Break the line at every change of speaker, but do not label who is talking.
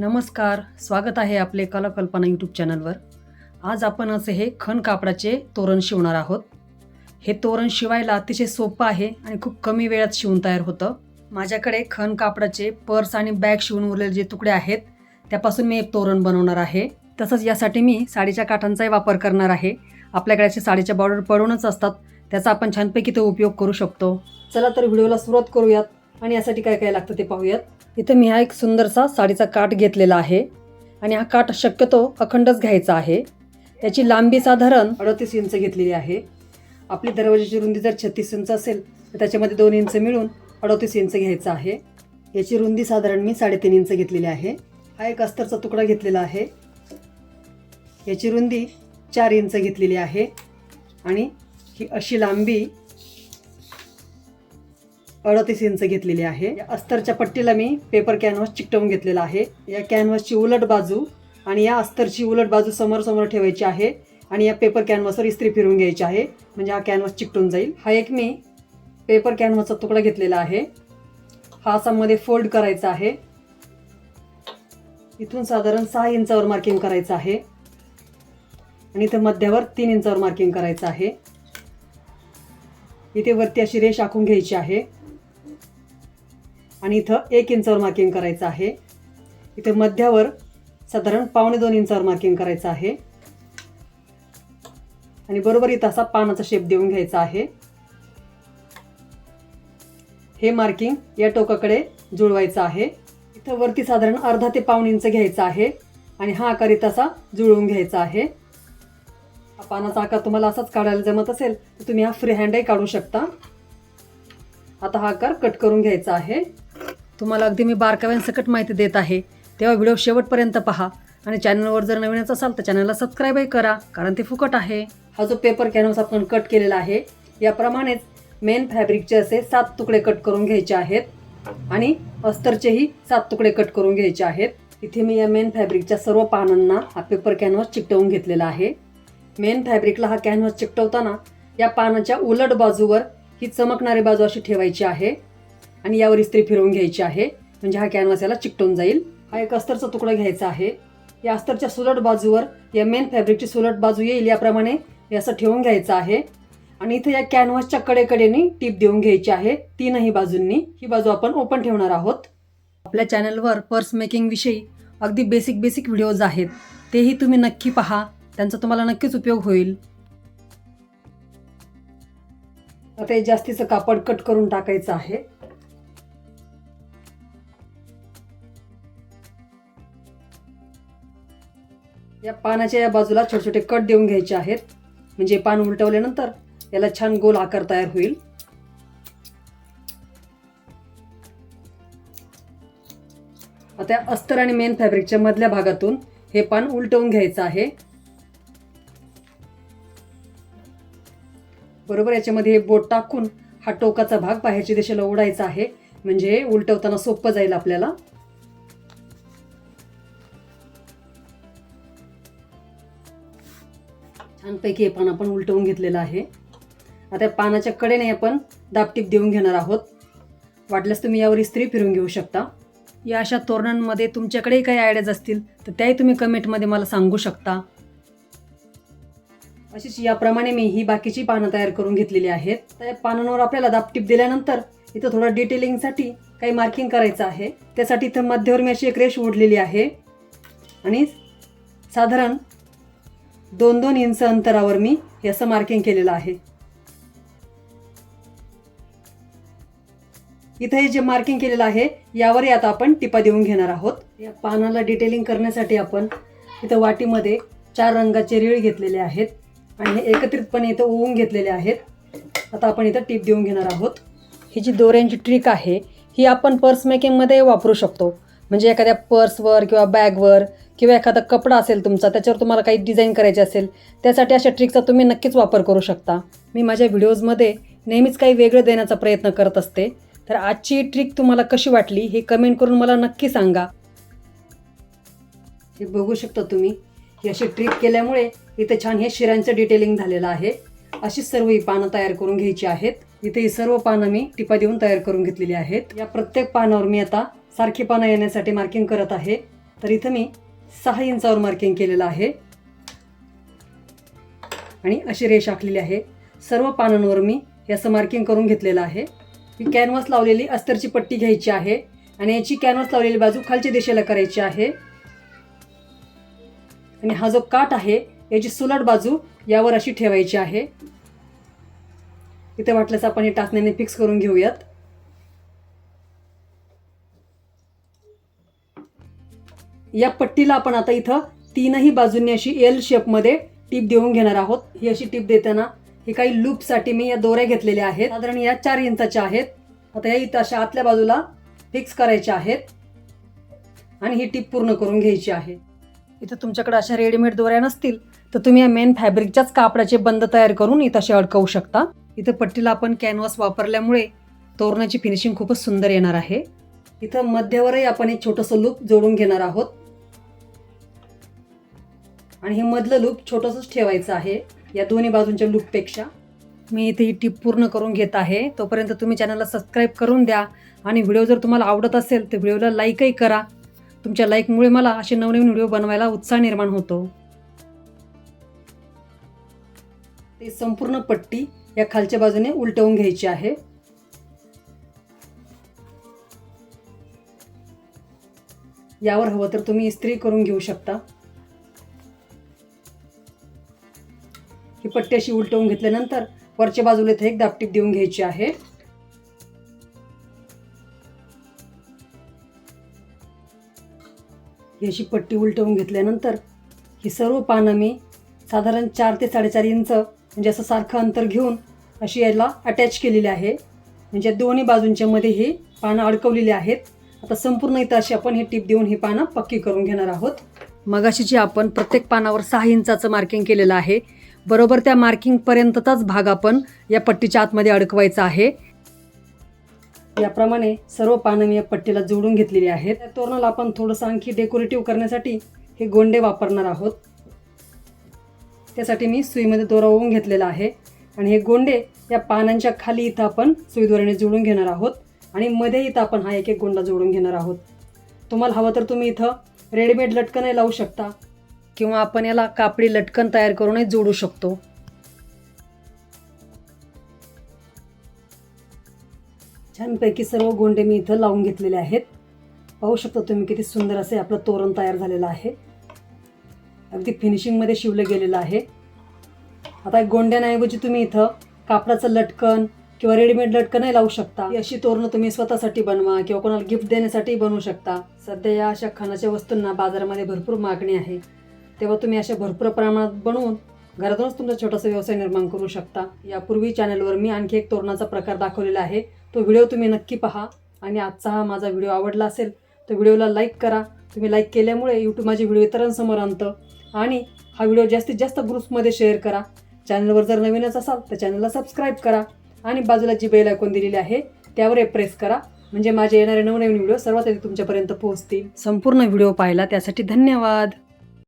नमस्कार स्वागत आहे आपले कलाकल्पना यूट्यूब चॅनलवर. आज आपण असे हे खण कापडाचे तोरण शिवणार आहोत. हे तोरण शिवायला अतिशय सोपं आहे आणि खूप कमी वेळात शिवून तयार होतं. माझ्याकडे खण कापडाचे पर्स आणि बॅग शिवून उरलेले जे तुकडे आहेत त्यापासून मी एक तोरण बनवणार आहे. तसंच यासाठी मी साडीच्या काठांचाही वापर करणार आहे. आपल्याकडे असे साडीच्या बॉर्डर पडूनच असतात त्याचा आपण छानपैकी तो उपयोग करू शकतो. चला तर व्हिडिओला सुरुवात करूयात आणि यासाठी काय काय लागतं ते पाहूयात. इथं मी हा एक सुंदरसा साडीचा काठ घेतलेला आहे आणि हा काठ शक्यतो अखंडच घ्यायचा आहे. त्याची लांबी साधारण अडतीस इंच घेतलेली आहे. आपली दरवाजाची रुंदी जर छत्तीस इंच असेल तर त्याच्यामध्ये दोन इंच मिळून अडतीस इंच घ्यायचं आहे. याची रुंदी साधारण मी साडेतीन इंच घेतलेली आहे. हा एक अस्तरचा तुकडा घेतलेला आहे. याची रुंदी चार इंच घेतलेली आहे. आणि ही अशी लांबी अडतीस इंच घेतलेली आहे. या अस्तरच्या पट्टीला मी पेपर कॅनव्हास चिकटवून घेतलेला आहे. या कॅनव्हासची उलट बाजू आणि या अस्तरची उलट बाजू समोर समोर ठेवायची आहे आणि या पेपर कॅनव्हासवर इस्त्री फिरवून घ्यायची आहे. म्हणजे हा कॅनव्हास चिकटून जाईल. हा एक मी पेपर कॅनव्हासचा तुकडा घेतलेला आहे. हा असा मध्ये फोल्ड करायचा आहे. इथून साधारण सहा इंचावर मार्किंग करायचं आहे. आणि इथं मध्यावर तीन इंचावर मार्किंग करायचं आहे. इथे वरती अशी रेष आखून घ्यायची आहे. आणि इथं एक इंचावर मार्किंग करायचं आहे. इथे मध्यावर साधारण पावणे दोन इंचावर मार्किंग करायचं आहे. आणि बरोबर इथं असा पानाचा शेप देऊन घ्यायचा आहे. हे मार्किंग या टोकाकडे जुळवायचं आहे. इथं वरती साधारण अर्धा ते पाऊण इंच घ्यायचं आहे. आणि हा आकार इथं असा जुळवून घ्यायचा आहे. हा पानाचा आकार तुम्हाला असाच काढायला जमत असेल तर तुम्ही हा फ्री हँडही काढू शकता. आता हा आकार कट करून घ्यायचा आहे. तुम्हाला अगदी मी बारकाव्यांसकट माहिती देत आहे. तेव्हा व्हिडिओ शेवटपर्यंत पहा आणि चॅनलवर जर नवीनच असाल तर चॅनलला सबस्क्राईबही करा कारण ते फुकट आहे. हा जो पेपर कॅनव्हास आपण कट केलेला आहे याप्रमाणेच मेन फॅब्रिकचे असे सात तुकडे कट करून घ्यायचे आहेत आणि अस्तरचेही सात तुकडे कट करून घ्यायचे आहेत. इथे मी या मेन फॅब्रिकच्या सर्व पानांना हा पेपर कॅनव्हास चिकटवून घेतलेला आहे. मेन फॅब्रिकला हा कॅनव्हास चिकटवताना या पानाच्या उलट बाजूवर ही चमकणारी बाजू अशी ठेवायची आहे. आणि यावर इस्त्री फिरवून घ्यायची आहे. म्हणजे हा कॅनव्हास याला चिकटून जाईल. हा एक अस्तरचा तुकडा घ्यायचा आहे. या अस्तरच्या सुलट बाजूवर या मेन फॅब्रिकची सुलट बाजू येईल याप्रमाणे असं ठेवून घ्यायचं आहे. आणि इथे या कॅनव्हासच्या कडेकडेने टीप देऊन घ्यायची आहे. तीनही बाजूंनी ही बाजू आपण ओपन ठेवणार आहोत. आपल्या चॅनलवर पर्स मेकिंगविषयी अगदी बेसिक बेसिक व्हिडिओज आहेत. तेही तुम्ही नक्की पहा. त्यांचा तुम्हाला नक्कीच उपयोग होईल. आता हे जास्तीचं कापड कट करून टाकायचं आहे. या पानाच्या या बाजूला छोटे छोटे कट देऊन घ्यायचे आहेत. म्हणजे पान उलटवल्यानंतर याला छान गोल आकार तयार होईल. आता अस्तर आणि मेन फॅब्रिकच्या मधल्या भागातून हे पान उलटवून घ्यायचं आहे. बरोबर याच्यामध्ये हे बोट टाकून हा टोकाचा भाग बाहेरच्या दिशेला ओढायचा आहे. म्हणजे हे उलटवताना सोपं जाईल आपल्याला. छानपैकी हे पान आपण उलटवून घेतलेलं आहे. आता पानाच्या कडेने आपण दापटीप देऊन घेणार आहोत. वाटल्यास तुम्ही यावर इस्त्री फिरून घेऊ शकता. या अशा तोरणांमध्ये तुमच्याकडेही काही आयडियाज असतील तर त्याही तुम्ही कमेंटमध्ये मला सांगू शकता. अशीच याप्रमाणे मी ही बाकीची पानं तयार करून घेतलेली आहेत. त्या पानांवर आपल्याला दापटीप दिल्यानंतर इथं थोडं डिटेलिंगसाठी काही मार्किंग करायचं आहे. त्यासाठी इथं मध्यवर मी अशी एक रेष ओढलेली आहे. आणि साधारण दोन दोन इंच अंतरावर मी याचं मार्किंग केलेलं आहे. इथं हे जे मार्किंग केलेलं आहे यावरही आता आपण टिपा देऊन घेणार आहोत. या पानाला डिटेलिंग करण्यासाठी आपण इथं वाटीमध्ये चार रंगाचे रिळ घेतलेले आहेत आणि हे एकत्रितपणे इथं ओवून घेतलेले आहेत. आता आपण इथं टीप देऊन घेणार आहोत. ही जी दोऱ्यांची ट्रिक आहे ही आपण पर्स मेकिंगमध्ये वापरू शकतो. म्हणजे एखाद्या पर्सवर किंवा बॅगवर किंवा एखादा कपडा असेल तुमचा त्याच्यावर तुम्हाला काही डिझाईन करायची असेल त्यासाठी अशा ट्रिकचा तुम्ही नक्कीच वापर करू शकता. मी माझ्या व्हिडिओजमध्ये नेहमीच काही वेगळं देण्याचा प्रयत्न करत असते. तर आजची ट्रिक तुम्हाला कशी वाटली हे कमेंट करून मला नक्की सांगा. हे बघू शकता तुम्ही ही अशी ट्रिक केल्यामुळे इथे छान हे शिरांचं डिटेलिंग झालेलं आहे. अशी सर्व ही पानं तयार करून घ्यायची आहेत. इथे ही सर्व पानं मी टिपा देऊन तयार करून घेतलेली आहेत. या प्रत्येक पानावर मी आता सारखी पानं येण्यासाठी मार्किंग करत आहे. तर इथं मी सहा इंचावर मार्किंग केलेलं आहे. आणि अशी रेष आखलेली आहे. सर्व पानांवर मी याचं मार्किंग करून घेतलेलं आहे. ही कॅनव्हास लावलेली अस्तरची पट्टी घ्यायची आहे. आणि याची कॅनव्हास लावलेली बाजू खालच्या दिशेला करायची आहे. आणि हा जो काठ आहे याची सुलट बाजू यावर अशी ठेवायची आहे. इथे वाटल्यास आपण हे टाचण्याने फिक्स करून घेऊयात. या पट्टीला आपण आता इथं तीनही बाजूंनी अशी एल शेपमध्ये टीप देऊन घेणार आहोत. ही अशी टीप देताना ही काही लूपसाठी मी या दोऱ्या घेतलेल्या आहेत. साधारण या चार इंचाच्या आहेत. आता या इथं अशा आतल्या बाजूला फिक्स करायच्या आहेत. आणि ही टीप पूर्ण करून घ्यायची आहे. इथं तुमच्याकडे अशा रेडीमेड दोऱ्या नसतील तर तुम्ही या मेन फॅब्रिकच्याच कापडाचे बंद तयार करून इथं असे अडकवू शकता. इथं पट्टीला आपण कॅनव्हास वापरल्यामुळे तोरणाची फिनिशिंग खूपच सुंदर येणार आहे. इथं मध्यवरही आपण एक छोटंसं लूप जोडून घेणार आहोत. आणि हे मधलं लूप छोटंसंच ठेवायचं आहे या दोन्ही बाजूंच्या लूपपेक्षा मी इथे ही टिप पूर्ण करून घेत आहे. तोपर्यंत तुम्ही चॅनलला सबस्क्राईब करून द्या आणि व्हिडिओ जर तुम्हाला आवडत असेल तर व्हिडिओला लाईकही करा. तुमच्या लाईकमुळे मला असे नवनवीन व्हिडिओ बनवायला उत्साह निर्माण होतो. ते संपूर्ण पट्टी या खालच्या बाजूने उलटवून घ्यायची आहे. यावर हवं तर तुम्ही इस्त्री करून घेऊ शकता. ही पट्टी अशी उलटवून घेतल्यानंतर वरच्या बाजूला इथे एक दापटीप देऊन घ्यायची आहे. ही अशी पट्टी उलटवून घेतल्यानंतर ही सर्व पानं मी साधारण चार ते साडेचार इंच म्हणजे असं सारखं अंतर घेऊन अशी याला अटॅच केलेली आहे. म्हणजे दोन्ही बाजूंच्या मध्ये ही पानं अडकवलेली आहेत. आता संपूर्ण इथं अशी आपण ही टीप देऊन ही पानं पक्की करून घेणार आहोत. मगाशी जी आपण प्रत्येक पानावर सहा इंचाचं मार्किंग केलेलं आहे. बरोबर त्या मार्किंगपर्यंतचाच भाग आपण या पट्टीच्या आतमध्ये अडकवायचा आहे. याप्रमाणे सर्व पानं मी या पट्टीला जोडून घेतलेली आहेत. त्या तोरणाला आपण थोडंसं आणखी डेकोरेटिव्ह करण्यासाठी हे गोंडे वापरणार आहोत. त्यासाठी मी सुईमध्ये दोरा ओवून घेतलेला आहे. आणि हे गोंडे या पानांच्या खाली इथं आपण सुईद्वाराने जोडून घेणार आहोत. आणि मध्ये इथं आपण हा एक एक गोंडा जोडून घेणार आहोत. तुम्हाला हवं तर तुम्ही इथं रेडीमेड लटकनही लावू शकता. किंवा आपण याला कापडी लटकन तयार करूनही जोडू शकतो. छानपैकी सर्व गोंडे मी इथं लावून घेतलेले आहेत. पाहू शकता तुम्ही किती सुंदर असे आपलं तोरण तयार झालेलं आहे. अगदी फिनिशिंगमध्ये शिवलं गेलेलं आहे. आता गोंड्यांऐवजी तुम्ही इथं कापडाचं लटकन किंवा रेडीमेड लटकनही लावू शकता. अशी तोरणं तुम्ही स्वतःसाठी बनवा किंवा कोणाला गिफ्ट देण्यासाठी बनवू शकता. सध्या या अशा खणाच्या वस्तूंना बाजारामध्ये भरपूर मागणी आहे. तेव्हा तुम्ही अशा भरपूर प्रमाणात बनवून घरातूनच तुमचा छोटासा व्यवसाय निर्माण करू शकता. यापूर्वी चॅनलवर मी आणखी एक तोरणाचा प्रकार दाखवलेला आहे. तो व्हिडिओ तुम्ही नक्की पहा आणि आजचा हा माझा व्हिडिओ आवडला असेल तर व्हिडिओला लाईक करा. तुम्ही लाईक केल्यामुळे यूट्यूब माझे व्हिडिओ इतरांसमोर आणतं. आणि हा व्हिडिओ जास्तीत जास्त ग्रुप्समध्ये शेअर करा. चॅनलवर जर नवीनच असाल तर चॅनलला सबस्क्राईब करा आणि बाजूला जी बेल ऐकून दिलेली आहे त्यावर प्रेस करा. म्हणजे माझे येणारे नवनवीन व्हिडिओ सर्वात आधी तुमच्यापर्यंत पोहोचतील. संपूर्ण व्हिडिओ पाहिला त्यासाठी धन्यवाद.